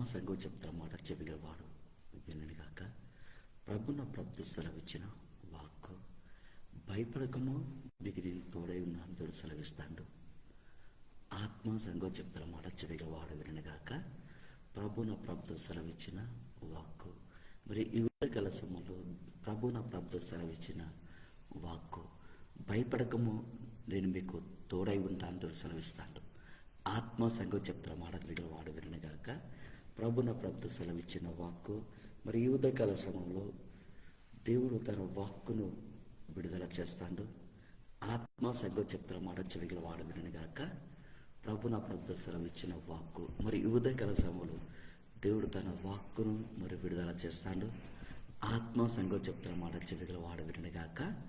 ఆత్మ సంఘం చెప్తారు మాట చెవిగలవాడు వినని కాక ప్రభున ప్రభుత్వ సెలవిచ్చిన వాక్కు భయపడకము మీకు నేను తోడై ఉన్నాను దేవుడు సెలవిస్తాడు. ఆత్మ సంఘం చెప్తార మాట చెవిగలవాడు వినగాక ప్రభున ప్రభు సెలవిచ్చిన వాక్కు మరి ఈ కలసములు ప్రభున ప్రభుత్వ సెలవిచ్చిన వాక్కు భయపడకము నేను మీకు తోడై ఉంటాను దేవుడు సెలవిస్తాడు. ఆత్మ సంఘం చెప్తున్న మాట విగలవాడు వినగాక ప్రభున ప్రభు సెలవిచ్చిన వాక్కు మరి ఈ ఉదయకాల సమయంలో దేవుడు తన వాక్కును విడుదల చేస్తాడు. ఆత్మ సంఘం చెప్తార మాట చెవిగల వాడు వినగాక ప్రభున నా ప్రభు సెలవిచ్చిన వాక్కు మరి ఈ ఉదయకాల సమయంలో దేవుడు తన వాక్కును మరి విడుదల చేస్తాడు. ఆత్మ సంఘ చెప్తున్న మాట చెవిగల వాడు వినగాక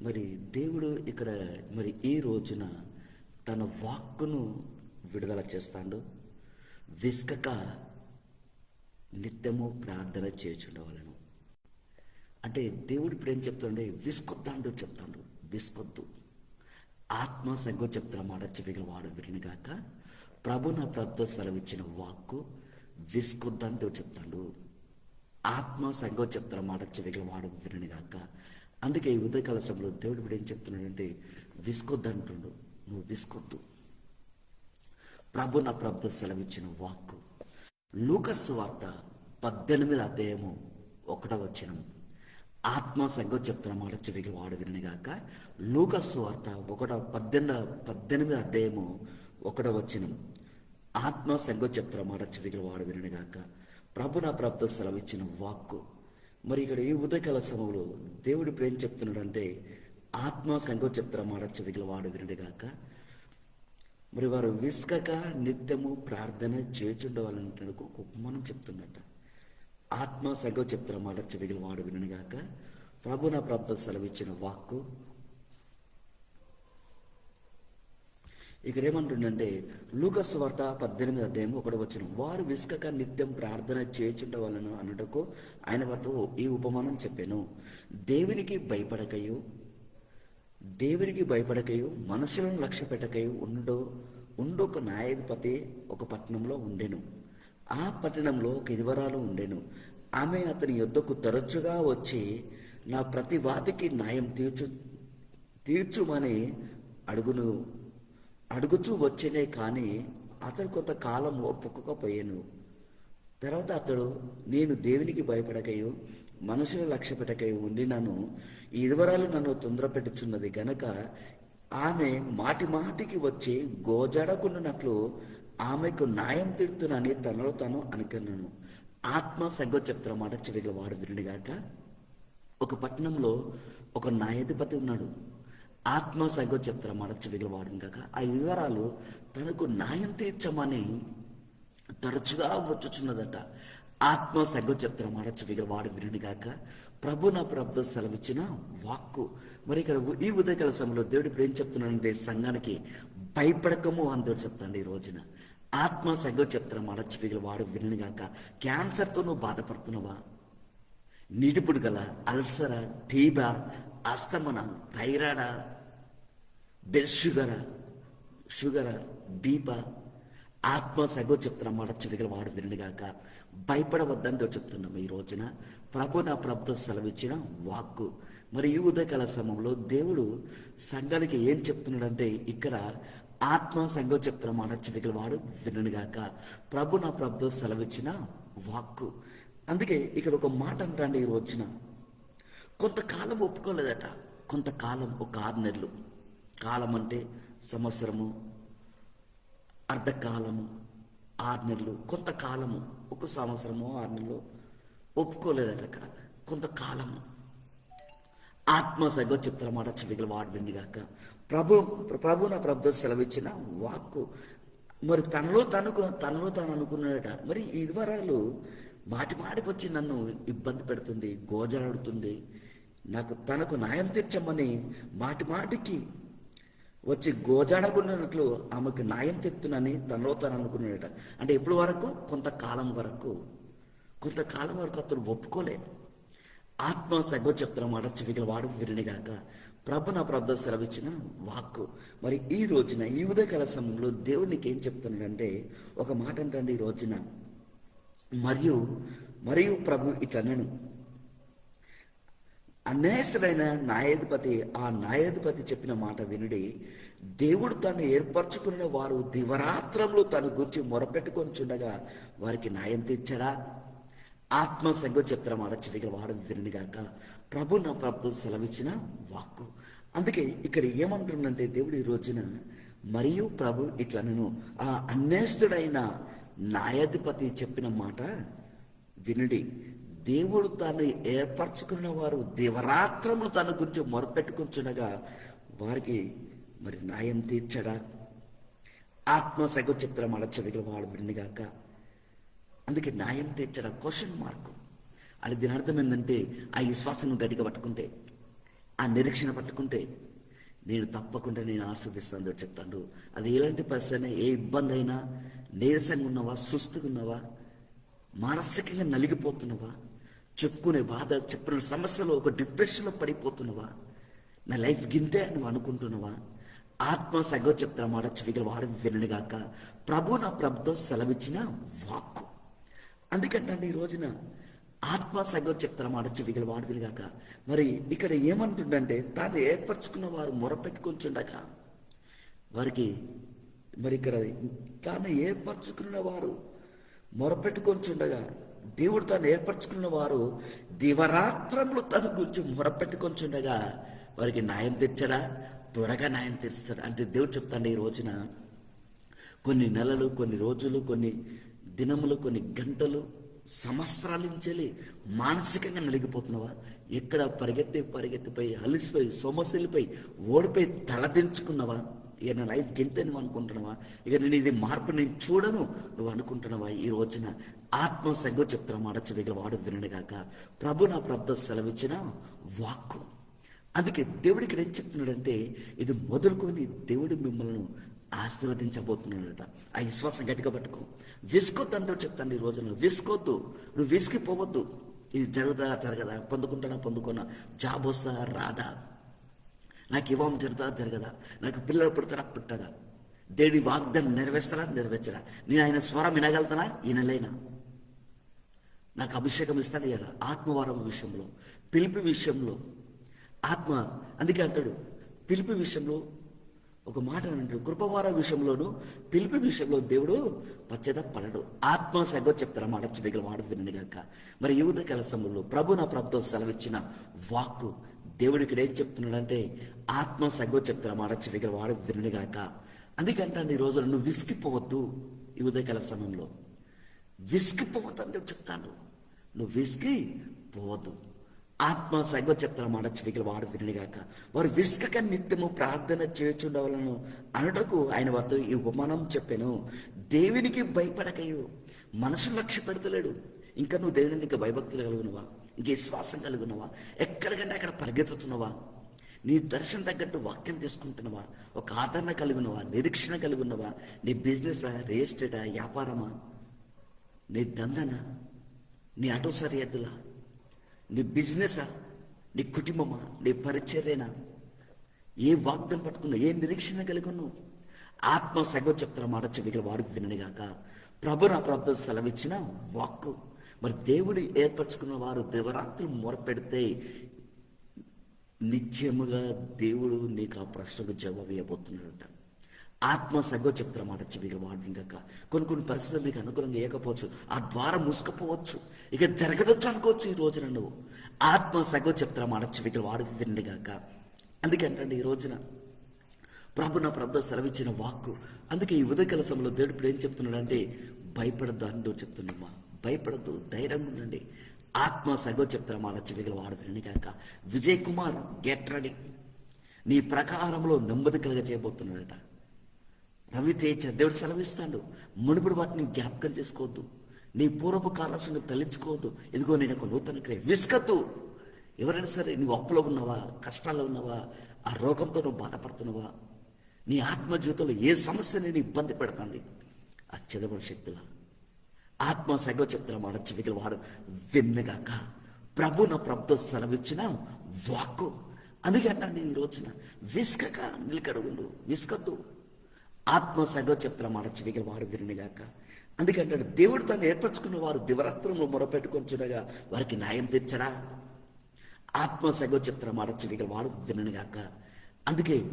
మరి దేవుడు ఇక్కడ మరి ఈ రోజున తన వాక్కును విడుదల చేస్తాడు. విస్కక నిత్యము ప్రార్థన చేచుండవలను అంటే దేవుడు ఇప్పుడు ఏం చెప్తాడంటే విసుకొద్దాండు చెప్తాడు. విసుకొద్దు. ఆత్మ సంఘం చెప్తున్న మాట చెవిగల వాడు వినిగాక ప్రభు నా ప్రభుత్వ సెలవిచ్చిన వాక్కు విసుకొద్దని దేవుడు చెప్తాడు. ఆత్మ సంఘం చెప్తున్న మాట చెవిగల వాడు విరినిగాక అందుకే ఈ ఉదయకాల సమయంలో దేవుడు ఇప్పుడు ఏం చెప్తున్నాడంటే విసుకొద్దంటుండు నువ్వు విసుకొద్దు. ప్రభు నా ప్రభుత్వ సెలవిచ్చిన వాక్కు లూకస్ వార్త పద్దెనిమిది అధ్యాయము ఒకటో వచ్చినం ఆత్మ సంగతి చెప్తున్న మాట చెవికి వాడు వినగాక లూకస్ వార్త ఒకటో పద్దెనిమిది పద్దెనిమిది అధ్యాయము ఒకటో వచ్చినం ఆత్మ సంగతి చెప్తున్న మాట చెవికి వాడు వినగాక ప్రభు నా ప్రభుత్వ సెలవిచ్చిన వాక్కు. మరి ఇక్కడ ఈ ఉదయకాల సమయంలో దేవుడు ఇప్పుడు ఏం చెప్తున్నాడంటే ఆత్మ సంగతి చెప్తున్న మాట చెవికి వాడు వినగాక మరి వారు విసుకక నిత్యము ప్రార్థన చేచుండవాలంటే ఒక ఉపమానం చెప్తున్నట్ట. ఆత్మ సంఘం చెప్తున్న మాట చెవిగిన వాడు వినగాక ప్రభు నా ప్రాప్త సెలవిచ్చిన వాక్కు. ఇక్కడ ఏమంటుండంటే లూకస్ వార్త పద్దెనిమిది అధ్యాయం ఒకటి వచ్చిన వారు విసుకక నిత్యం ప్రార్థన చేచుండవాలను అన్నటకు ఆయన వారితో ఈ ఉపమానం చెప్పాను. దేవునికి భయపడకయు దేవునికి భయపడకయు మనుషులను లక్ష్య పెట్టకయు ఉండో ఉండు ఒక న్యాయాధిపతి ఒక పట్టణంలో ఉండెను. ఆ పట్టణంలో ఒక ఇదివరాలు ఉండెను. ఆమె అతని యొద్దకు తరచుగా వచ్చి నా ప్రతి వాదికి న్యాయం తీర్చు తీర్చుమని అడుగును. అడుగుచూ వచ్చేనే కానీ అతడు కొంతకాలం ఒప్పుకోకపోయాను. తర్వాత అతడు నేను దేవునికి భయపడకయు మనసును లక్ష్య పెట్టకై ఉండి ఈ ఇదివరాలు నన్ను తొందరపెట్టుచున్నది గనక ఆమె మాటి మాటికి వచ్చి గోజాడకుండానట్లు ఆమెకు న్యాయం తీరుతునని తనలో తాను అనుకున్నాను. ఆత్మ సంఘం చెప్తున్న మాట చెవిగా వాడు వినడిగాక ఒక పట్టణంలో ఒక న్యాయాధిపతి ఉన్నాడు. ఆత్మ సంఘం చెప్తున్న మాట చెవిగా వాడు కాక ఆ వివరాలు తనకు న్యాయం తీర్చమని తరచుగా వచ్చుచున్నదట. ఆత్మ సంఘం చెప్తున్న మాట చెవిగల వాడు వినుగాక ప్రభు నా ప్రభు సెలవిచ్చిన వాక్కు. మరి ఇక్కడ ఈ ఉదయకాల సమయంలో దేవుడు ఇప్పుడు ఏం చెప్తున్నాడంటే సంఘానికి భయపడకము అని దేవుడు చెప్తాడు ఈ రోజున. ఆత్మ సంఘం చెప్తున్న మాట చెవిగల వాడు వినుగాక క్యాన్సర్తో నువ్వు బాధపడుతున్నావా? నిడుపుడు గల అల్సర టీబా అస్తమన థైరాయిడా బెల్ షుగరా షుగరా బీపా ఆత్మ సగో చెప్తున్న మాట చెవిగల వాడు వినుగాక భయపడవద్దని చెప్తున్నాం ఈ రోజున ప్రభు నా ప్రభుత్వ సెలవిచ్చిన వాక్కు. మరి ఈ ఉదయకాల సమయంలో దేవుడు సంఘానికి ఏం చెప్తున్నాడంటే ఇక్కడ ఆత్మ సంఘం చెప్తున్న మాట చెవిగల వాడు వినగాక ప్రభు నా ప్రభుత్వ సెలవిచ్చిన వాక్కు. అందుకే ఇక్కడ ఒక మాట అంటాండి ఈ రోజున. కొంతకాలం ఒప్పుకోలేదట. కొంతకాలం ఒక ఆరు నెలలు. కాలం అంటే సంవత్సరము అర్ధకాలము ఆరు నెలలు కొంతకాలము. ఒక సంవత్సరము ఆరు నెలలో ఒప్పుకోలేదట అక్కడ. కొంతకాలము ఆత్మ చెప్తారు చెప్తార మాట చెవిగల వాడు విండిగాక ప్రభు ప్రభు నా ప్రభు సెలవిచ్చిన వాక్కు మరి తనలో తనకు తనలో తాను అనుకున్నాడట మరి ఇదివరాలు మాటి మాటికి వచ్చి నన్ను ఇబ్బంది పెడుతుంది గోజరాడుతుంది నాకు తనకు న్యాయం తీర్చమని మాటి మాటికి వచ్చి గోజాడకున్నట్లు ఆమెకు న్యాయం చెప్తున్నానని తనలో తను అనుకున్నాడట. అంటే ఎప్పుడు వరకు? కొంతకాలం వరకు. కొంతకాలం వరకు అతను ఒప్పుకోలే. ఆత్మ సగో చెప్తున్నమాట చెవికల వాడు విరినిగాక ప్రభు నా ప్రభు సెలవిచ్చిన వాక్కు. మరి ఈ రోజున ఈ ఉదయకాల సమయంలో దేవునికి ఏం చెప్తున్నాడంటే ఒక మాట అంటే ఈ రోజున. మరియు మరియు ప్రభు ఇట్లనను. అన్యాయస్తుడైన న్యాయాధిపతి ఆ న్యాయాధిపతి చెప్పిన మాట వినుడి దేవుడు తను ఏర్పరచుకున్న వారు దివరాత్రంలో తను గురించి మొరపెట్టుకొని చుండగా వారికి న్యాయం తీర్చడా? ఆత్మ సంగం చెప్తారా మాట చెవిగా వాడు వినుగాక ప్రభు నా ప్రభు సెలవిచ్చిన వాక్కు. అందుకే ఇక్కడ ఏమంటుందంటే దేవుడు ఈ రోజున మరియు ప్రభు ఇట్లా నేను ఆ అన్యాయస్తుడైన న్యాయాధిపతి చెప్పిన మాట వినుడి. దేవుడు తాను ఏర్పరచుకున్న వారు దివరాత్రములు తన గురించి మొరపెట్టుకుంటుండగా వారికి మరి న్యాయం తీర్చడా? ఆత్మ సగ చిత్రం అలచవిగల వాడు వినిగాక అందుకే న్యాయం తీర్చడా? క్వశ్చన్ మార్కు అది దీని అర్థం ఏంటంటే ఆ విశ్వాసం గట్టిగా పట్టుకుంటే ఆ నిరీక్షణ పట్టుకుంటే నేను తప్పకుండా నేను ఆస్వాదిస్తాను చెప్తాడు. అది ఎలాంటి పరిస్థితి అయినా ఏ ఇబ్బంది అయినా నీరసంగా ఉన్నవా సుస్తుగా ఉన్నవా మానసికంగా నలిగిపోతున్నవా చెప్పుకునే బాధ చెప్పిన సమస్యలో ఒక డిప్రెషన్లో పడిపోతున్నావా? నా లైఫ్ గింతే అని నువ్వు అనుకుంటున్నావా? ఆత్మ సగో చెప్తున్న మాట చెవిగల వాడు వినడుగాక ప్రభు నా ప్రభుతో సెలవిచ్చిన వాక్కు. అందుకంటే ఈ రోజున ఆత్మ సగో చెప్తున్న మాట చెవిగల వాడు వినగాక మరి ఇక్కడ ఏమంటుండంటే తాను ఏర్పరచుకున్న వారు మొరపెట్టుకొంచుండగా వారికి మరి ఇక్కడ తాను ఏర్పరచుకున్న వారు మొరపెట్టుకొంచుండగా దేవుడు తాను ఏర్పరచుకున్న వారు దివరాత్రములు తన గురించి మొరపెట్టుకొంచుండగా వారికి న్యాయం తెచ్చడా? త్వరగా న్యాయం తెరుస్తాడు? అంటే దేవుడు చెప్తాడు ఈ రోజున కొన్ని నెలలు కొన్ని రోజులు కొన్ని దినములు కొన్ని గంటలు సంవత్సరాల నుంచి మానసికంగా నలిగిపోతున్నావా? ఎక్కడ పరిగెత్తి పరిగెత్తిపోయి అలిసిపోయి సొమసిలిపోయి ఓడిపోయి తలదించుకున్నావా? ఇక నా లైఫ్ గింతే నువ్వు అనుకుంటున్నావా? ఇక నేను ఇది మార్పు నేను చూడను. నువ్వు అనుకుంటున్నావా? ఈ రోజున ఆత్మ సంగ చెప్తున్న మాట చెవిగల వాడు వినడుగాక ప్రభు నా ప్రభు సెలవిచ్చిన వాక్కు. అందుకే దేవుడు ఇక్కడ ఏం చెప్తున్నాడంటే ఇది మొదలుకొని దేవుడు మిమ్మల్ని ఆశీర్వదించబోతున్నాడట. ఆ విశ్వాసం గట్టిగా పట్టుకో. విసుకోద్దు అందరూ చెప్తాను ఈ రోజున విసుకోద్దు నువ్వు విసిగిపోవద్దు. ఇది జరుగుదా? జరగదా? పొందుకుంటానా? పొందుకున్నా జాబ్ వస్తా రాదా? నాకు ఇవ్వం జరుగుతా జరగదా? నాకు పిల్లలు పుడతారా? పుట్టదా. దేవుడి వాగ్దాన్ని నెరవేర్స్తారా? నెరవేర్చడా? నేను ఆయన స్వరం వినగలుగుతానా? వినలేనా? నాకు అభిషేకం ఇస్తాను ఇలా ఆత్మవారం విషయంలో పిలిపి విషయంలో. ఆత్మ అందుకే అంటాడు పిలిపి విషయంలో ఒక మాట అంటాడు. కృపవార విషయంలోను పిలిపి విషయంలో దేవుడు పచ్చద పడడు. ఆత్మ సగో చెప్తారా మాట చెవిగల వాడు వినగాక మరి యువత కలసంలో ప్రభు నా ప్రభుత్వం సెలవిచ్చిన వాక్కు దేవుడు ఇక్కడ ఏం చెప్తున్నాడంటే ఆత్మ సగ్గో చెప్తారా మాట చెవిగల వాడు వినగాక అందుకంటే ఈ రోజులు నువ్వు విసిగిపోవద్దు ఈ ఉదయకాల సమయంలో. విసిగిపోవద్దు అని చెప్తాను నువ్వు విసిగి పోవద్దు. ఆత్మ సైగో చెప్తారు మాట చెవికలు వాడు వినగాక వారు విసుకక నిత్యము ప్రార్థన చేయుచుండవలను అనటకు ఆయన వారితో ఈ ఉపమానం చెప్పాను. దేవునికి భయపడకయు మనసు లక్ష్య పెడతలేడు ఇంకా నువ్వు దేవునికి భయభక్తులు కలుగునవా? ఇంక శ్వాసం కలుగునవా? ఎక్కడికంటే అక్కడ పరిగెత్తుతున్నావా? నీ దర్శనం తగ్గట్టు వాక్యం తీసుకుంటున్నావా ఒక ఆదరణ కలుగునవా? నిరీక్షణ కలుగున్నవా నీ బిజినెస్ రియల్ ఎస్టేటా? వ్యాపారమా? నీ దందనా? నీ ఆటో సరిహద్దులా? నీ బిజినెసా? నీ కుటుంబమా? నీ పరిచర్యనా? ఏ వాగ్దం పట్టుకున్నావు ఏ నిరీక్షణ కలిగి ఆత్మ సగం చెప్తున్న మాట చెవికలు వాడు వినడిగాక ప్రభు నా ప్రభుత్వం సెలవిచ్చిన వాక్కు. మరి దేవుడు ఏర్పరచుకున్న వారు దేవరాత్రులు మొరపెడితే నిత్యముగా దేవుడు నీకు ఆ ప్రశ్నకు జవాబు ఇవ్వబోతున్నాడంట. ఆత్మ సగ్గో చెప్తున్న మాట చెవిగా వాడు కొన్ని కొన్ని పరిస్థితులు మీకు అనుకూలంగా వేయకపోవచ్చు ఆ ద్వారం మూసుకపోవచ్చు. ఇక జరగదొచ్చు అనుకోవచ్చు ఈ రోజున నువ్వు. ఆత్మ సగ్గో చెప్తున్న మాట చెవిగా వాడు వినగాక అందుకే అంటే ఈ రోజున ప్రభు నా ప్రభు సెలవిచ్చిన వాక్కు. అందుకే ఈ ఉదయకాల సమయంలో దేవుడు ఇప్పుడు ఏం చెప్తున్నాడంటే భయపడద్దు అని నువ్వు భయపడద్దు ధైర్యంగా ఉండండి. ఆత్మ సగో చెప్తారు మాట చెవిగల వాడు కాక విజయ్ కుమార్ గెట్ రెడీ నీ ప్రకారంలో నెమ్మది కలగ చేయబోతున్నాడట. రవితేజ దేవుడు సెలవిస్తాడు. మునుపుడు వాటిని జ్ఞాపకం చేసుకోవద్దు. నీ పూర్వపు కాలక్షంగా తలించుకోవద్దు. ఇదిగో నేను ఒక నూతన క్రియ. విసుకద్దు ఎవరైనా సరే నువ్వు అప్పులో ఉన్నావా? కష్టాల్లో ఉన్నావా? ఆ రోగంతో నువ్వు బాధపడుతున్నావా? నీ ఆత్మ జీవితంలో ఏ సమస్య నేను ఇబ్బంది పెడుతుంది? ఆ చెదబడి శక్తుల. ఆత్మ సగ చెప్తున్న మాట చెవికలు వాడు విన్నగాక ప్రభు నా ప్రభుతో సెలవిచ్చిన వాక్కు. అందుకే అంటాను ఈ రోజున విసుకక నిలకడుగుండు విసుకద్దు. ఆత్మ సగ చెప్తున్న మాట చెవికలు వాడు విన్నగాక అందుకంటే దేవుడు తను ఏర్పరచుకున్న వారు దివరాత్రంలో మొరపెట్టుకొంచునగా వారికి న్యాయం తెచ్చడా ఆత్మ సగ చెప్తున్న మాట చెవికల వాడు వినగాక అందుకే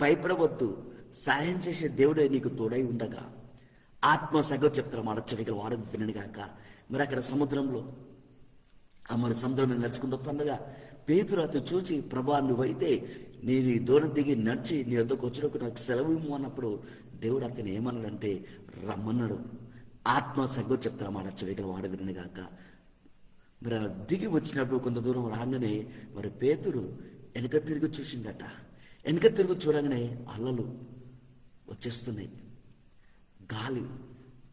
భయపడవద్దు సాయం చేసే దేవుడే నీకు తోడై ఉండగా. ఆత్మ సగో చెప్తారా మాట చెవిగల వాడు విననుగాక మరి అక్కడ సముద్రంలో ఆ మరి సముద్రం నడుచుకుంటూ వస్తుండగా పేతురు అతను చూచి ప్రభా నువ్వైతే నేను ఈ దూరం దిగి నడిచి నీ వద్దకు వచ్చినకు నాకు సెలవు ఇమ్ము అన్నప్పుడు దేవుడు అతను ఏమన్నాడంటే రమ్మన్నాడు. ఆత్మ సగ్గో చెప్తారా మాట చెవిగల వాడు వినగాక మరి ఆ దిగి వచ్చినప్పుడు కొంత దూరం రాగానే మరి పేతురు వెనక తిరిగి చూసిండట వెనక తిరిగి చూడగానే అల్లలు వచ్చేస్తున్నాయి. గాలి.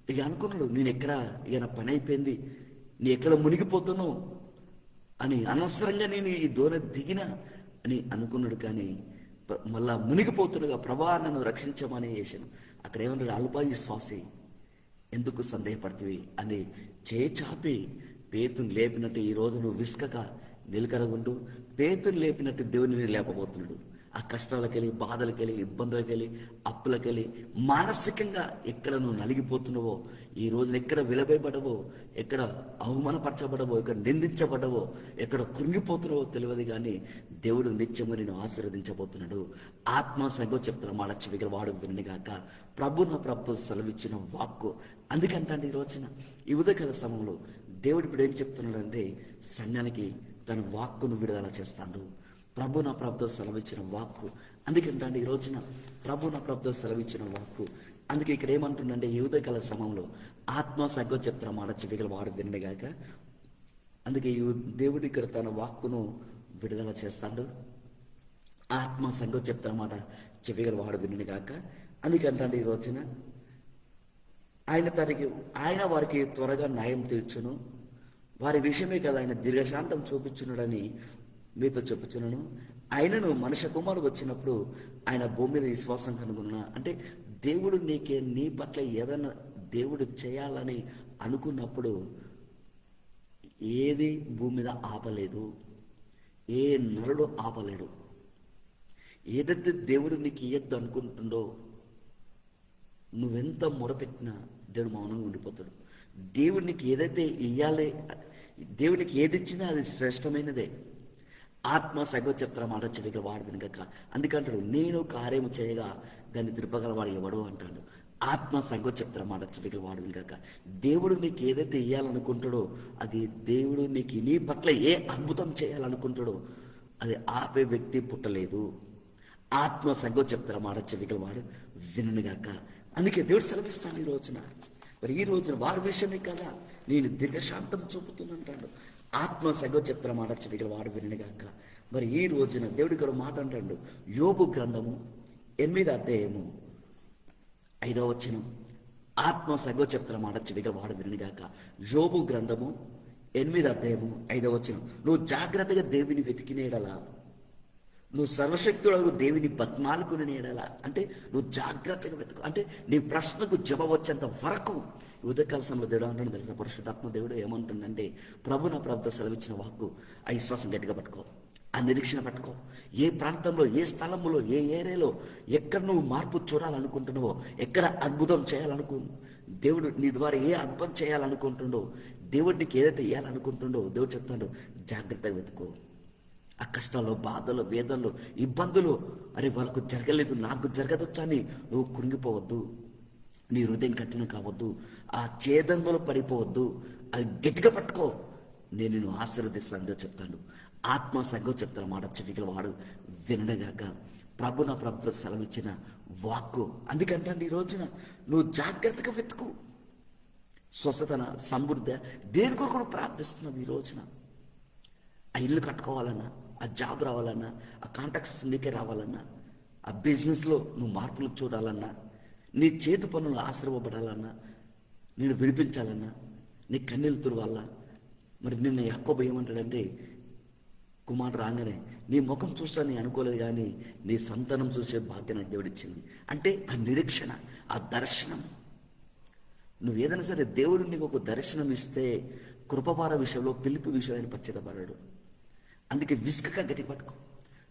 ఇక అనుకున్నాడు నేను ఎక్కడ ఇక పని అయిపోయింది. నీ ఎక్కడ మునిగిపోతున్నావు? అని అనవసరంగా నేను ఈ దూరం దిగిన అని అనుకున్నాడు కానీ మళ్ళా మునిగిపోతుండగా ప్రభా నన్ను రక్షించమని చేశాను. అక్కడ ఏమన్నాడు అల్పాయి శ్వాసి. ఎందుకు సందేహపడుతుంది అని చేచాపి పేతుని లేపినట్టు ఈ రోజు నువ్వు విసుకక నిలకడగుండు. పేతుని లేపినట్టు దేవుని లేపబోతున్నాడు. ఆ కష్టాలకెళ్ళి బాధలకెళ్ళి ఇబ్బందులకెళ్ళి అప్పులకెళ్ళి మానసికంగా ఎక్కడ నువ్వు నలిగిపోతున్నావో ఈ రోజున ఎక్కడ విలబడవో ఎక్కడ అవమానపరచబడవో ఎక్కడ నిందించబడవో ఎక్కడ కృంగిపోతున్నావో తెలియదు కానీ దేవుడు నిత్యము నేను ఆశీర్వదించబోతున్నాడు. ఆత్మ సంగో చెప్తున్న మాట చెవిగల వాడు వినగాక ప్రభు నా ప్రభు సెలవిచ్చిన వాక్కు. అందుకంటే ఈ రోజున ఈ ఉదయకాల సమయంలో దేవుడు ఇప్పుడు ఏం చెప్తున్నాడంటే సంఘానికి తన వాక్కును విడుదల చేస్తాడు. ప్రభు నా ప్రభుతో సెలవిచ్చిన వాక్కు. అందుకంటే ఈ రోజున ప్రభు నా ప్రభుతో సెలవిచ్చిన వాక్కు. అందుకే ఇక్కడ ఏమంటుండంటే ఈ సమయంలో ఆత్మ సంగో మాట చెవిగల వాడు వినగాక అందుకే ఈ దేవుడు ఇక్కడ తన వాక్కును విడుదల చేస్తాడు. ఆత్మ సంగం చెప్తారన్నమాట చెవిగల వాడు వినని కాక అందుకంటే ఈ రోజున ఆయన తనకి ఆయన వారికి త్వరగా న్యాయం తీర్చును. వారి విషయమే కదా ఆయన దీర్ఘశాంతం చూపించున్నాడని మీతో చెప్పుచున్నాను. ఆయనను మనిషి కుమారుడు వచ్చినప్పుడు ఆయన భూమి మీద విశ్వాసం కనుగొన్నా అంటే దేవుడు నీకే నీ పట్ల ఏదైనా దేవుడు చేయాలని అనుకున్నప్పుడు ఏది భూమి మీద ఆపలేదు ఏ నరుడు ఆపలేడు. ఏదైతే దేవుడు నీకు ఇయ్యద్దు అనుకుంటుండో నువ్వెంత మొరపెట్టినా దేవుడు మౌనంగా ఉండిపోతాడు. దేవుడు నీకు ఏదైతే ఇయ్యాలి దేవుడికి ఏది ఇచ్చినా అది శ్రేష్టమైనదే. ఆత్మ సగో చెప్తారా మాట చెవిగా వాడు అందుకంటాడు నేను కార్యము చేయగా దాన్ని తిరుపగలవాడు ఎవడు అంటాడు. ఆత్మ సగో చెప్తారా మాట చెవిగా వాడు దేవుడు నీకు ఏదైతే ఇయ్యాలనుకుంటాడో అది దేవుడు నీకు నీ పట్ల ఏ అద్భుతం చేయాలనుకుంటాడో అది ఆపే వ్యక్తి పుట్టలేదు. ఆత్మ సంగో చెప్తారా మాట వినను వాడు విననుగాక. అందుకే దేవుడు సెలవిస్తాను ఈ రోజున. మరి ఈ రోజున వారి విషయమే కదా. నేను దీర్ఘశాంతం చూపుతున్నాను ఆత్మ సగో మాట చెవికల వాడు వినగాక మరి ఈ రోజున దేవుడు ఇక్కడ మాట అంటాడు. యోబు గ్రంథము ఎనిమిది అధ్యాయము ఐదో వచ్చిన ఆత్మ సగో చెప్తారా మాట చెవికల వాడు వినగాక యోబు గ్రంథము ఎనిమిది అధ్యాయము ఐదో వచ్చిన నువ్వు జాగ్రత్తగా దేవుని వెతికినేడలా నువ్వు సర్వశక్తులకు దేవిని బద్మాలుకుని నేడలా అంటే నువ్వు జాగ్రత్తగా వెతుకు. అంటే నీ ప్రశ్నకు జవాబు వచ్చేంత వరకు ఉదయకాల సమయంలో దేవుడు అంటాడు తెలిసిన పరిశుద్ధాత్మ దేవుడు ఏమంటుందంటే ప్రభు నా ప్రభుత్వ సెలవిచ్చిన వాక్కు ఆ విశ్వాసం గట్టిగా పట్టుకో ఆ నిరీక్షణ పట్టుకో. ఏ ప్రాంతంలో ఏ స్థలంలో ఏ ఏరియాలో ఎక్కడ నువ్వు మార్పు చూడాలనుకుంటున్నావో ఎక్కడ అద్భుతం చేయాలనుకు దేవుడు నీ ద్వారా ఏ అద్భుతం చేయాలనుకుంటుండో దేవుడు నీకు ఏదైతే ఇవ్వాలనుకుంటుండో దేవుడు చెప్తాడు జాగ్రత్తగా వెతుకో. ఆ కష్టాలు బాధలు వేదనలు ఇబ్బందులు అరే వాళ్ళకు జరగలేదు నాకు జరగదొచ్చా అని నువ్వు కృంగిపోవద్దు. నీ హృదయం కఠినం కావద్దు. ఆ ఛేదంలో పడిపోవద్దు. అది గట్టిగా పట్టుకో. నేను నిన్ను ఆశీర్వదిస్తాను చెప్తాను ఆత్మ సంఘం చెప్తాను మాట చెవికల వాడు వినగాక ప్రభు నా ప్రభుత్వ సెలవిచ్చిన వాక్కు. అందుకంటే ఈ రోజున నువ్వు జాగ్రత్తగా వెతుకు. స్వస్థతన సమృద్ధి దేని కొరకు నువ్వు ప్రార్థిస్తున్నావు ఈ రోజున? ఆ ఇల్లు కట్టుకోవాలన్నా ఆ జాబ్ రావాలన్నా ఆ కాంటాక్ట్స్ నీకే రావాలన్నా ఆ బిజినెస్లో నువ్వు మార్పులు చూడాలన్నా నీ చేతి పనులు ఆశ్రమపడాలన్నా నేను విడిపించాలన్నా నీ కన్నీళ్ళు తురవాలా మరి నిన్న ఎక్కువ ఏమంటాడంటే కుమారుడు రాగానే నీ ముఖం చూస్తాను నేను అనుకోలేదు కానీ నీ సంతానం చూసే బాధ్యత నాకు దేవుడిచ్చింది. అంటే ఆ నిరీక్షణ ఆ దర్శనం. నువ్వు ఏదైనా సరే దేవుడు నీకు ఒక దర్శనం ఇస్తే కృపపార విషయంలో పిలుపు విషయమైన ఆయన పశ్చితపడాడు అందుకే విసుకగా గట్టి పట్టుకో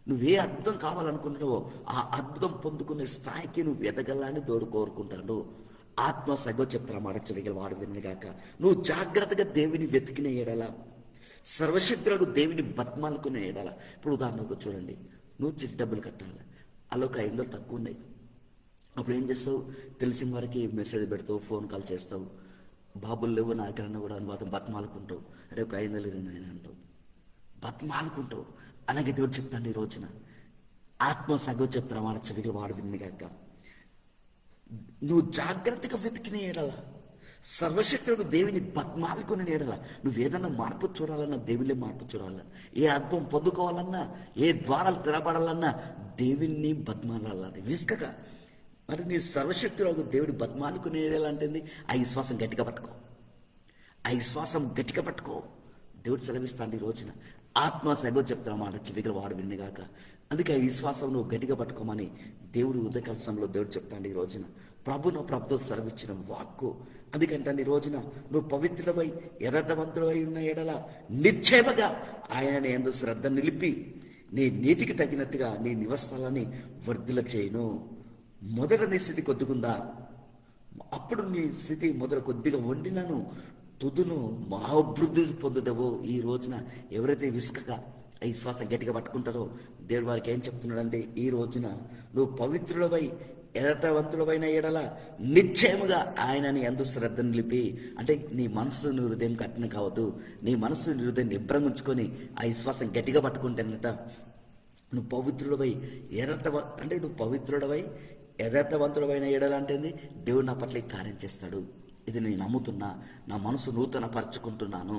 నువ్వే అద్భుతం కావాలనుకుంటున్నావో ఆ అద్భుతం పొందుకునే స్థాయికి నువ్వు ఎదగలని తోడు కోరుకుంటాడు. ఆత్మ సగో చెప్తారా మాట చెవిగల వాడు వినగాక నువ్వు జాగ్రత్తగా దేవుని వెతికిన ఏడల సర్వశక్తులకు దేవుని బత్మాలుకునే ఏడల ఇప్పుడు ఉదాహరణకు చూడండి నువ్వు చిట్ డబ్బులు కట్టాలి అలా ఒక ఐదు తక్కువ ఉన్నాయి. అప్పుడు ఏం చేస్తావు? తెలిసిన వారికి మెసేజ్ పెడతావు ఫోన్ కాల్ చేస్తావు. బాబులు లేవు నాకన్నా కూడా అనువాదం బతమాలుకుంటావు అరే ఒక ఐదు వందలు ఇరవై అంటావు. బతమాలుకుంటావు అలాగే దేవుడు చెప్తాడు ఈ రోజున. ఆత్మ సగోచ ప్రమాణ చెవికి వాడు వినిగాక. నువ్వు జాగ్రత్తగా వెతికిన ఏడల సర్వశక్తులకు దేవుని బద్మాలుకొని ఏడల నువ్వు ఏదన్నా మార్పు చూడాలన్నా దేవుని మార్పు చూడాలన్నా ఏ అద్భుతం పొందుకోవాలన్నా ఏ ద్వారాలు తెరబడాలన్నా దేవుని బద్మాలాలని విసుకగా మరి నీ సర్వశక్తులకు దేవుడి బద్మాలుకుని ఏడాలంటుంది ఆ విశ్వాసం గట్టిగా పట్టుకో. ఆ విశ్వాసం గట్టిగా పట్టుకో. దేవుడు సెలవిస్తాడు ఈ రోజున. ఆత్మ సగో చెప్తున్న మాట చెవిగల వాడు విన్నగాక అందుకే ఆ విశ్వాసం నువ్వు గట్టిగా పట్టుకోమని దేవుడు ఉదయకలసంలో దేవుడు చెప్తాడు ఈ రోజున. ప్రభు నా ప్రభుత్వం సెలవిచ్చిన వాక్కు. అందుకంటే ఈ రోజున నువ్వు పవిత్రుడవై యథార్థవంతుడవై ఉన్న ఎడల నిశ్చయముగా ఆయన ఎందు శ్రద్ధ నిలిపి నీ నీతికి తగినట్టుగా నీ నివస్థలాన్ని వర్ధుల చేయను. మొదట నీ స్థితి కొద్దుకుందా అప్పుడు నీ స్థితి మొదట కొద్దిగా వండినను. తుదును మహాభివృద్ధి పొందుదవో ఈ రోజున ఎవరైతే విసుకగా ఈ శ్వాస గట్టిగా పట్టుకుంటారో దేవుడు వారికి ఏం చెప్తున్నాడంటే ఈ రోజున నువ్వు పవిత్రుడవై యథార్థవంతుడవైన ఎడల నిశ్చయముగా ఆయనని ఎందు శ్రద్ధ నిలిపి అంటే నీ మనసు నీ హృదయం కట్టిన కావద్దు నీ మనసు నీ హృదయం నిభ్రం ఉంచుకొని ఆ విశ్వాసం గట్టిగా పట్టుకుంటేనట నువ్వు పవిత్రుడవై యథార్థ అంటే నువ్వు పవిత్రుడవై యథార్థవంతుడమైన ఎడలంటేంది దేవుడు నా పట్ల కార్యం చేస్తాడు. ఇది నేను నమ్ముతున్నా నా మనసు నూతన పరుచుకుంటున్నాను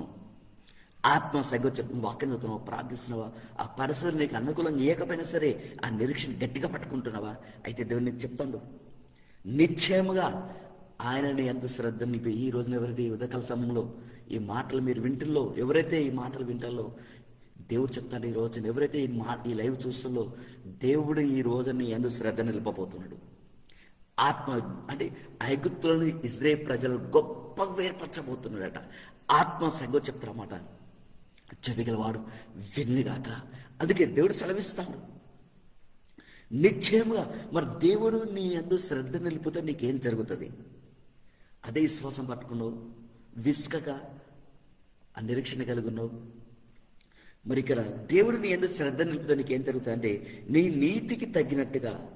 ఆత్మ సగ చెప్పిన వాక్యం చదువుతున్నావా ప్రార్థిస్తున్నావా ఆ పరిసరం నీకు అనుకూలంగా ఏకపోయినా సరే ఆ నిరీక్షణ గట్టిగా పట్టుకుంటున్నావా? అయితే దేవుని నీకు చెప్తాను నిశ్చయముగా ఆయనని ఎంత శ్రద్ధ నిలిపి ఈ రోజున ఎవరైతే ఈ ఉదకల సమయంలో ఈ మాటలు మీరు వింటుల్లో ఎవరైతే ఈ మాటలు వింటాలో దేవుడు చెప్తాడు ఈ రోజున ఎవరైతే ఈ మా ఈ లైవ్ చూస్తుందో దేవుడు ఈ రోజుని ఎందు శ్రద్ధ నిలపబోతున్నాడు. ఆత్మ అంటే ఐగుప్తులను ఇజ్రాయేల్ ప్రజలను గొప్ప వేర్పరచబోతున్నాడట ఆత్మ సంగో చెప్తారన్నమాట చెవిగలవాడు విన్నిగాక అందుకే దేవుడు సెలవిస్తాడు. నిశ్చయముగా మరి దేవుడు నీ అందు శ్రద్ధ నిలిపితే నీకేం జరుగుతుంది? అదే విశ్వాసం పట్టుకున్నావు. విసుకగా ఆ నిరీక్షణ కలుగున్నావు. మరి ఇక్కడ దేవుడు నీ ఎందుకు శ్రద్ధ నిలుపుతా నీకు ఏం జరుగుతుంది అంటే నీ నీతికి తగ్గినట్టుగా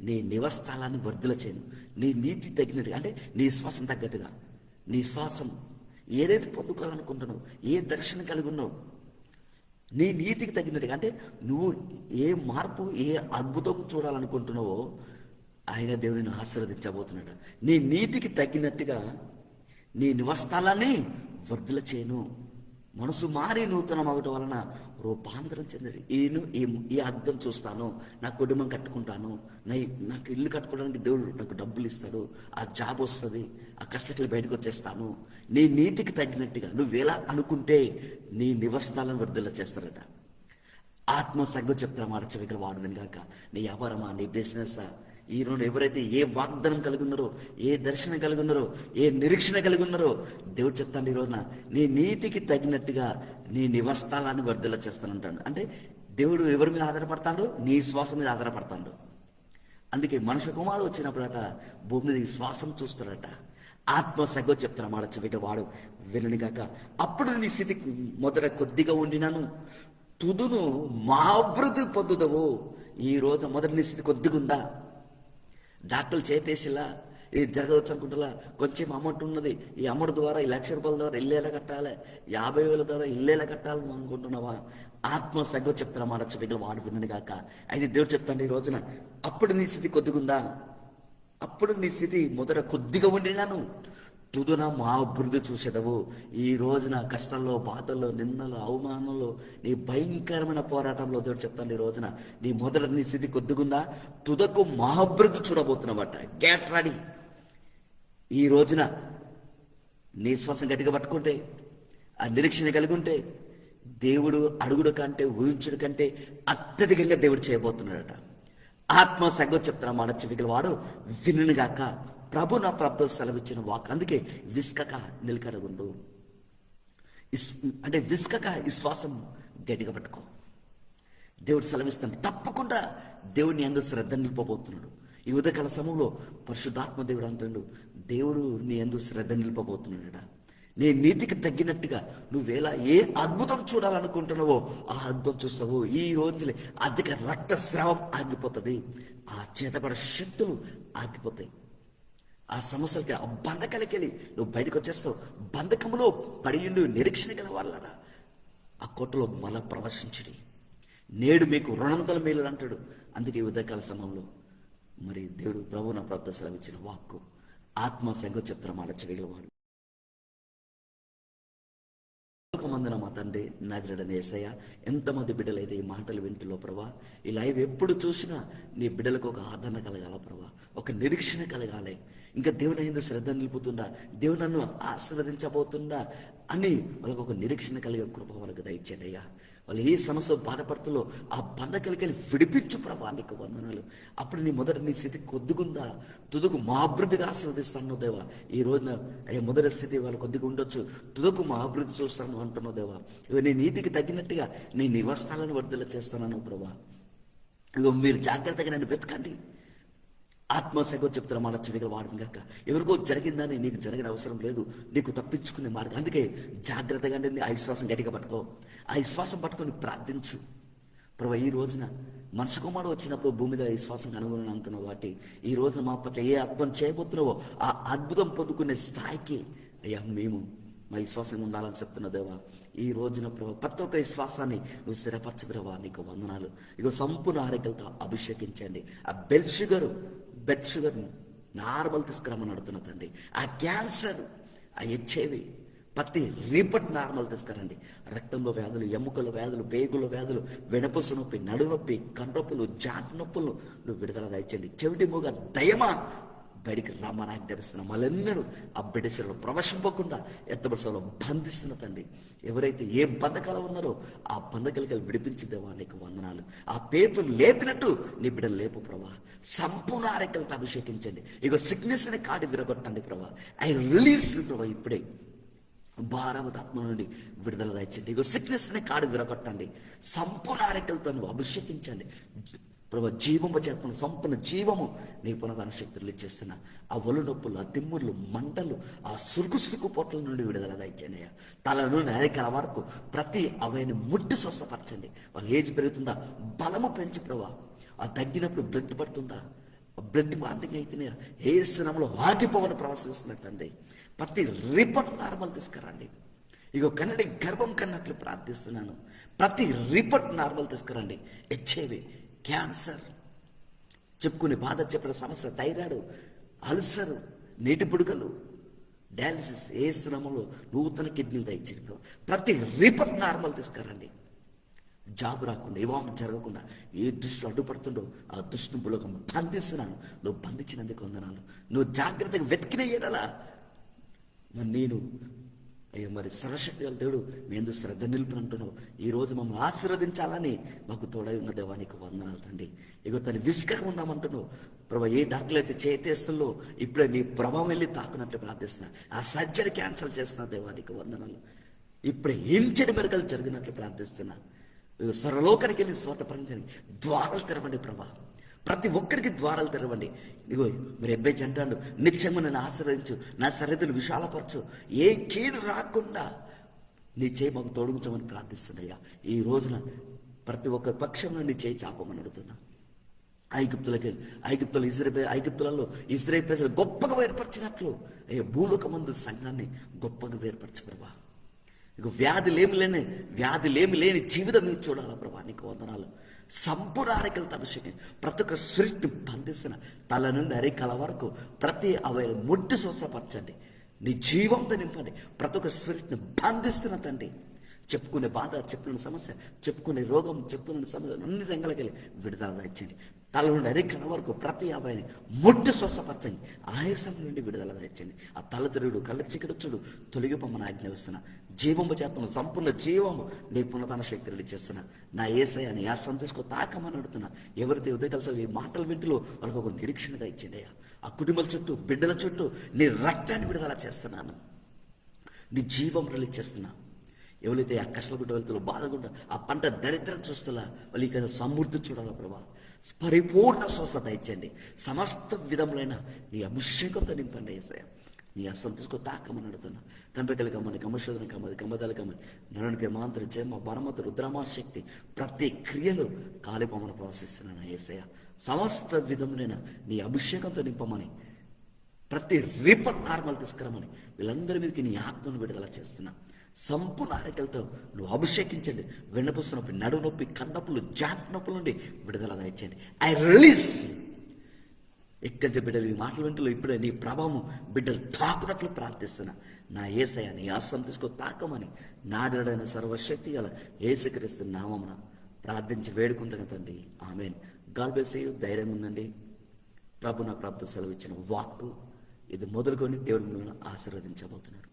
నీ నివస్థలాన్ని వర్ధుల చేయను. నీ నీతి తగినట్టుగా అంటే నీ శ్వాసం తగ్గట్టుగా. నీ శ్వాసం ఏదైతే పొందుకోవాలనుకుంటున్నావు ఏ దర్శనం కలిగి ఉన్నావు నీ నీతికి తగినట్టుగా అంటే నువ్వు ఏ మార్పు ఏ అద్భుతం చూడాలనుకుంటున్నావో ఆయన దేవుడిని ఆశీర్వదించబోతున్నాడు. నీ నీతికి తగ్గినట్టుగా నీ నివస్థలాన్ని వర్ధుల చేయను. మనసు మారి నూతనం అవటం వలన రూపాంతరం చెందడు ఈయన ఈ ఈ అర్థం చూస్తాను నా కుటుంబం కట్టుకుంటాను నా నాకు ఇల్లు కట్టుకోవడానికి దేవుడు నాకు డబ్బులు ఇస్తాడు ఆ జాబ్ వస్తుంది ఆ కష్టకి బయటకు వచ్చేస్తాను. నీ నీతికి తగ్గినట్టుగా నువ్వు ఎలా అనుకుంటే నీ నివస్థాలను విడుదల చేస్తారట. ఆత్మ సగ్గు చెప్తారా మార్చవికలు వాడుదని కాక నీ వ్యాపారమా నీ బిజినెస్ ఈ రోజు ఎవరైతే ఏ వాగ్దానం కలిగి ఉన్నారో ఏ దర్శనం కలిగి ఉన్నారో ఏ నిరీక్షణ కలిగి ఉన్నారో దేవుడు చెప్తాను ఈ రోజున నీ నీతికి తగినట్టుగా నీ నివస్థాలాన్ని వర్ధల చేస్తానంటాడు. అంటే దేవుడు ఎవరి మీద ఆధారపడతాడు? నీ శ్వాస మీద ఆధారపడతాడు. అందుకే మనుషు కుమారుడు వచ్చినప్పుడట భూమి మీద శ్వాసం చూస్తాడట. ఆత్మ సగో చెప్తారు మాట చెవిట వాడు వినని కాక అప్పుడు నీ స్థితి మొదట కొద్దిగా ఉండినాను. తుదును మా అభివృద్ధి పొందుదవు. ఈ రోజు మొదటి నీ స్థితి కొద్దిగా ఉందా డాక్టర్లు చేతేసిలా ఇది జరగవచ్చు అనుకుంటులా కొంచెం అమౌంట్ ఉన్నది. ఈ అమౌంట్ ద్వారా ఈ లక్ష రూపాయల ద్వారా ఇల్లేలా కట్టాలి? యాభై వేల ద్వారా ఇల్లేలా కట్టాలి అనుకుంటున్నావా? ఆత్మ సగ్గ చెప్తారా మాట చెవిగా వాడు వినని కాక అయితే దేవుడు చెప్తాను ఈ రోజున అప్పుడు నీ స్థితి కొద్దిగుందా? అప్పుడు నీ స్థితి మొదట కొద్దిగా ఉండినాను. తుదున మా అభివృద్ధి చూసేదవు. ఈ రోజున కష్టంలో బాధల్లో నిందలో అవమానంలో నీ భయంకరమైన పోరాటంలో దేవుడు చెప్తాను ఈ రోజున నీ మొదట నీ స్థితి కొద్దిగుందా? తుదకు మా అభివృద్ధి చూడబోతున్నావట గ్యాట్ రెడీ ఈ రోజున నీ శ్వాసం గట్టిగా పట్టుకుంటే ఆ నిరీక్షణ కలిగి ఉంటే దేవుడు అడుగుడు కంటే ఊహించుడు కంటే అత్యధికంగా దేవుడు చేయబోతున్నాడట. ఆత్మ సగం చెప్తున్నా మన చెవికల వాడు వినుగాక ప్రభు నా ప్రభుత్వం సెలవిచ్చిన వాక్ అందుకే విస్కక నిలకడగుండు ఇస్ అంటే విస్కక విశ్వాసం గట్టిగా పట్టుకో. దేవుడు సెలవిస్తాడు తప్పకుండా దేవుడిని ఎందు శ్రద్ధ నిలిపబోతున్నాడు. ఈ ఉదయకాల సమయంలో పరిశుద్ధాత్మ దేవుడు అంటాడు దేవుడు నీ ఎందు శ్రద్ధ నిలిపబోతున్నాడు నీ నీతికి తగ్గినట్టుగా నువ్వేలా ఏ అద్భుతం చూడాలనుకుంటున్నావో ఆ అద్భుతం చూస్తావు. ఈ రోజులే అధిక రక్తస్రావం ఆగిపోతుంది. ఆ చేతపడ శక్తులు ఆగిపోతాయి. ఆ సమస్యలకి ఆ బంధకలకెళ్ళి నువ్వు బయటకు వచ్చేస్తావు బంధకంలో పడియుండు నిరీక్షణ గల వాళ్ళరా ఆ కోటలో మల ప్రవశించుడి. నేడు మీకు రుణంతల మేలు అంటాడు. అందుకే ఉదయకాల సమయంలో మరి దేవుడు ప్రభు నా ప్రాప్త సెలవిచ్చిన వాక్కు ఆత్మ సంఘ చిత్రం ఆడచగలవాడు మందిన మా తండ్రి నగరడని ఏసయ్య ఎంతమంది బిడ్డలైతే ఈ మాటలు వింటులో ప్రభా ఈ లైవ్ ఎప్పుడు చూసినా నీ బిడ్డలకు ఒక ఆదరణ కలగాల ప్రభా ఒక నిరీక్షణ కలగాలి. ఇంకా దేవుని ఎందుకు శ్రద్ధ నిలుపుతుందా? దేవుడు నన్ను ఆశీర్వదించబోతుందా? అని వాళ్ళకు ఒక నిరీక్షణ కలిగే కృప వాళ్ళకి దయచేయండి అయ్యా వాళ్ళు ఏ సమస్య బాధపడుతుందో ఆ బంధకలికి విడిపించు ప్రభా నీకు వందనాలు. అప్పుడు నీ మొదట నీ స్థితి కొద్దిగుందా? తుదుకు మా అభివృద్ధిగా ఆశీర్వదిస్తాను దేవా. ఈ రోజున అయ్యా మొదటి స్థితి వాళ్ళు కొద్దిగా ఉండొచ్చు. తుదకు మా అభివృద్ధి చూస్తాను అంటున్నావు దేవా. ఇవి నీ నీతికి తగినట్టుగా నీ నివాసాలను వర్ధల చేస్తానను ప్రభా. ఇగో మీరు జాగ్రత్తగా నన్ను వెతకండి. ఆత్మసగో చెప్తున్న మాట చెవిగా వాడడం కాక ఎవరికో జరిగిందని నీకు జరిగిన అవసరం లేదు నీకు తప్పించుకునే మార్గం. అందుకే జాగ్రత్తగా నేను ఆ విశ్వాసం గట్టిగా పట్టుకో. ఆ విశ్వాసం పట్టుకొని ప్రార్థించు. ప్రభు ఈ రోజున మనసు కుమారుడు వచ్చినప్పుడు భూమి మీద విశ్వాసం కనుగొని అంటున్నావు కాబట్టి ఈ రోజున మా పట్ల ఏ అద్భుతం చేయబోతున్నావో ఆ అద్భుతం పొందుకునే స్థాయికి అయ్యా మేము మా విశ్వాసం ఉండాలని చెప్తున్న దేవా ఈ రోజున ప్రభు ప్రతి ఒక్క విశ్వాసాన్ని నువ్వు స్థిరపరచబడవా నీకు వందనాలు. ఇక సంపూర్ణ ఆరోగ్యంతో అభిషేకించండి. ఆ బెల్ షుగరు బెడ్ షుగర్ నార్మల్ తీసుకురమ్మని అడుగుతున్న తండ్రి. ఆ క్యాన్సర్ ఆ హెచ్ఐవి ప్రతి రీపట్ నార్మల్ తీసుకురండి. రక్తంలో వ్యాధులు ఎముకల వ్యాధులు పేగుల వ్యాధులు వెనపసు నొప్పి నడునొప్పి కండ్రొప్పులు జాట్ నొప్పులు నువ్వు విడుదల దయచండి. చెవిటి మూగ దయమా బయటికి రమ్మని ఆజ్ఞాపిస్తున్నాం వాళ్ళెన్నడూ ఆ బిడ్డశలో ప్రవేశింపకుండా ఎత్తబడిసలో బంధిస్తున్న తండ్రి. ఎవరైతే ఏ బంధకాలు ఉన్నారో ఆ బంధకాలకి విడిపించిందేవా నీకు వందనాలు. ఆ పేతులు లేపినట్టు నీ బిడ్డలు లేపు ప్రభా. సంపూర్ణ ఆరోగ్యాలతో అభిషేకించండి. ఇక సిగ్నెస్ అనే కాడి విరగొట్టండి ప్రభా. ఐ రిలీజ్ ప్రభా ఇప్పుడే. భారవతాత్మ నుండి విడుదల దయచండి ఇగో సిక్నెస్ అనే కాడు విరగొట్టండి. సంపూర్ణ ఆరోగ్యాలతో నువ్వు అభిషేకించండి. ప్రభు జీవము చేస్తున్న సంపూర్ణ జీవము నీ పునదాన శక్తులు ఇచ్చేస్తున్న. ఆ ఒళ్ళు నొప్పులు ఆ తిమ్ముర్లు మంటలు ఆ సురుకు సురుకు పొట్ల నుండి విడుదల దయచండి తల నుండి అరికల వరకు ప్రతి అవయని ముట్టి స్వస్థపరచండి. వాళ్ళ ఏజ్ పెరుగుతుందా? బలము పెంచి ప్రభా ఆ తగ్గినప్పుడు బ్లడ్ పడుతుందా? బ్లడ్ మార్నింగ్ అయితేనే ఏ స్థానంలో ఆగిపోవని ప్రవర్తిస్తున్నారు తండ్రి. ప్రతి రిపోర్ట్ నార్మల్ తీసుకురండి. ఇగో కన్నడి గర్భం కన్నట్లు ప్రార్థిస్తున్నాను. ప్రతి రిపట్ నార్మల్ తీసుకురండి. హెచ్ఐవి క్యాన్సర్ చెప్పుకునే బాధ చెప్పిన సమస్య థైరాయిడ్ అల్సర్ నీటి పుడుకలు డయాలసిస్ ఏ శ్రమంలో నూతన కిడ్నీలు దయచేయడం ప్రతి రిపర్ నార్మల్ తీసుకురండి. జాబ్ రాకుండా ఏవాం జరగకుండా ఏ దుష్టు అడ్డుపడుతుండో ఆ దుష్టుని బులకం బంధిస్తున్నాను. నువ్వు బంధించినందుకు వందనాలు. నువ్వు జాగ్రత్తగా వెతికిన ఎడలా. నేను అయ్యో మరి సర్వశక్తి దేవుడు మీ శ్రద్ధ నిలుపుని అంటున్నావు ఈ రోజు మమ్మల్ని ఆశీర్వదించాలని మాకు తోడై ఉన్న దేవానికి వందనాలు తండ్రి. ఇగో తను విసుకగా ఉన్నామంటున్నావు. ప్రభా ఏ డాక్టర్లు అయితే చేతేస్తుందో ఇప్పుడే నీ ప్రభావం వెళ్ళి తాకునట్లు ప్రార్థిస్తున్నా. ఆ సర్జరీ క్యాన్సిల్ చేస్తున్న దేవానికి వందనాలు. ఇప్పుడే ఇంచడి మెరకలు జరిగినట్లు ప్రార్థిస్తున్నా. సర్వలోకానికి వెళ్ళి స్వాత పరించండి ద్వారాలు తెరవండి ప్రభా. ప్రతి ఒక్కరికి ద్వారాలు తెరవండి. ఇదిగో మీరు ఎబ్బేజ్ అంటాడు నిత్యము నన్ను ఆశ్రయించు నా సరిహద్దులు విశాలపరచు. ఏ కీడు రాకుండా నీ చేయి మాకు తోడుగుంచమని ప్రార్థిస్తున్నాయ్యా. ఈ రోజున ప్రతి ఒక్క పక్షంలో నీ చేయి చాపమని అడుగుతున్నా. ఐగుప్తులకి ఐగుప్తులు ఇజ్రాయల్ ఐగుప్తులలో ఇజ్రాయల్ ప్రజలు గొప్పగా ఏర్పరిచినట్లు అయ్యే భూలోక మందు సంఘాన్ని గొప్పగా ఏర్పరచు ప్రభా ఇక వ్యాధి లేమి లేని వ్యాధి లేమి లేని జీవితం మీరు చూడాలా ప్రభా నీకు వందనాలు. సంపూర్ణ అరికలతో అభిషేకం. ప్రతి ఒక్క స్పిరిట్ని బంధిస్తున్న తల నుండి అరికల వరకు ప్రతి అవయ ముట్టి స్వస్థపరచండి. నీ జీవంతో నింపండి. ప్రతి ఒక్క స్పిరిట్ని బంధిస్తున్న తండ్రి. చెప్పుకునే బాధ చెప్పుకునే సమస్య చెప్పుకునే రోగం చెప్పుకునే సమస్య అన్ని రంగులకెళ్ళి విడుదల దాయించండి తల నుండి అరికల వరకు ప్రతి అబ్బాయిని మొట్టి స్వస్థపరచండి. ఆయాసం నుండి విడుదల తెచ్చండి ఆ తల తిరుగుడు కళ్ళ చికెడొచ్చుడు తొలగిపోమని ఆజ్ఞాపిస్తున్నా జీవంబ చేతను సంపూర్ణ జీవము నీ పునతన శక్తులు ఇచ్చేస్తున్నా నా ఏసయ్య నీ ఆ సంతోషకు తాకమని అడుగుతున్నా ఎవరైతే ఉదయం కలిసి ఈ మాటల వింటిలో వాళ్ళకి ఒక నిరీక్షణగా ఇచ్చింది ఆ కుటుంబాల చుట్టూ బిడ్డల చుట్టూ నీ రక్తాన్ని విడుదల చేస్తున్నాను. నీ జీవం రిలీజ్ చేస్తున్నా. ఎవరైతే ఆ కష్టపడి వెళ్తారో బాధకుండా ఆ పంట దరిద్రం చూస్తున్నా వాళ్ళు ఇక సమృద్ధి చూడాలా ప్రభా? పరిపూర్ణ స్వస్థత ఇచ్చండి. సమస్త విధములైన నీ అభిషేకంతో నింపండి ఏసయ్య నీ అస్సం తీసుకో తాకమని అడుగుతున్నా తండ్రికలు కమ్మని కమశోధన కమ్మది కమ్మదాలు కమ్మని నరునికి మాంత్ర జయమ పరమత రుద్రమా శక్తి ప్రతి క్రియలు కాలిపోమని ప్రవశిస్తున్నాను ఏసయ్య సమస్త విధములైన నీ అభిషేకంతో నింపమని ప్రతి రిపర్ నార్మల్ తీసుకురమని వీళ్ళందరి మీదకి నీ ఆత్మను విడుదల చేస్తున్నా. సంపూర్ణ ఆరోగ్యాలతో నువ్వు అభిషేకించండి. వెన్నపూస నొప్పి నడువు నొప్పి కన్నప్పులు జాట్ నొప్పుల నుండి విడుదల దాయించండి ఐ రిలీజ్ ఎక్కడి నుంచి బిడ్డలు ఈ మాటలు వెంటలో ఇప్పుడే నీ ప్రభావం బిడ్డలు తాకునట్లు ప్రార్థిస్తున్నా. నా ఏసయ నీ ఆసం తీసుకో తాకమని నాదుడైన సర్వశక్తి గల ఏసుక్రీస్తు నామమున ప్రార్థించి వేడుకుంటాను తండ్రి. ఆమెన్. గాల్బేసి ధైర్యం ఉందండి ప్రభు నా ప్రాప్త సెలవు ఇచ్చిన వాక్కు ఇది మొదలుకొని దేవుడు మిమ్మల్ని ఆశీర్వదించబోతున్నాడు.